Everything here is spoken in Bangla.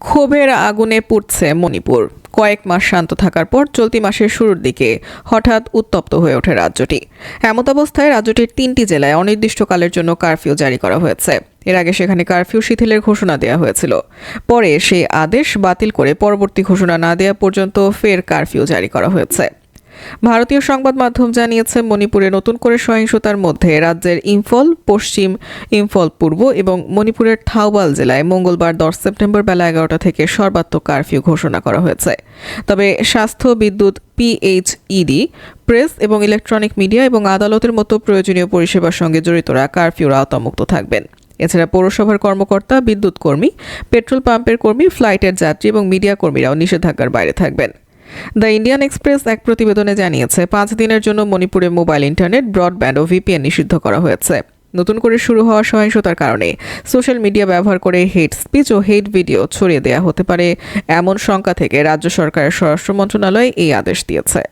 ক্ষোভের আগুনে পুড়ছে মণিপুর। কয়েক মাস শান্ত থাকার পর চলতি মাসের শুরুর দিকে হঠাৎ উত্তপ্ত হয়ে ওঠে রাজ্যটি। এমত অবস্থায় রাজ্যটির তিনটি জেলায় অনির্দিষ্টকালের জন্য কারফিউ জারি করা হয়েছে। এর আগে সেখানে কারফিউ শিথিলের ঘোষণা দেওয়া হয়েছিল। পরে সেই আদেশ বাতিল করে পরবর্তী ঘোষণা না দেওয়া পর্যন্ত ফের কারফিউ জারি করা হয়েছে। ভারতীয় সংবাদ মাধ্যম জানিয়েছে, মণিপুরে নতুন করে সহিংসতার মধ্যে রাজ্যের ইম্ফল, পশ্চিম ইম্ফল, পূর্ব এবং মণিপুরের থাউবাল জেলায় মঙ্গলবার দশ সেপ্টেম্বর বেলা এগারোটা থেকে সর্বাত্মক কারফিউ ঘোষণা করা হয়েছে। তবে স্বাস্থ্য, বিদ্যুৎ পিএইচইডি প্রেস এবং ইলেকট্রনিক মিডিয়া এবং আদালতের মতো প্রয়োজনীয় পরিষেবার সঙ্গে জড়িতরা কারফিউর আওতামুক্ত থাকবেন। এছাড়া পৌরসভার কর্মকর্তা, বিদ্যুৎ কর্মী, পেট্রোল পাম্পের কর্মী, ফ্লাইটের যাত্রী এবং মিডিয়া কর্মীরাও নিষেধাজ্ঞার বাইরে থাকবেন। দ্য ইন্ডিয়ান এক্সপ্রেস এক প্রতিবেদনে জানিয়েছে, পাঁচ দিনের জন্য মণিপুরে মোবাইল, ইন্টারনেট, ব্রডব্যান্ড ও ভিপিএন নিষিদ্ধ করা হয়েছে। নতুন করে শুরু হওয়া সহিংসতার কারণে সোশ্যাল মিডিয়া ব্যবহার করে হেট স্পিচ ও হেট ভিডিও ছড়িয়ে দেওয়া হতে পারে। এমন শঙ্কা থেকে রাজ্য সরকারের স্বরাষ্ট্র মন্ত্রণালয় এই আদেশ দিয়েছে।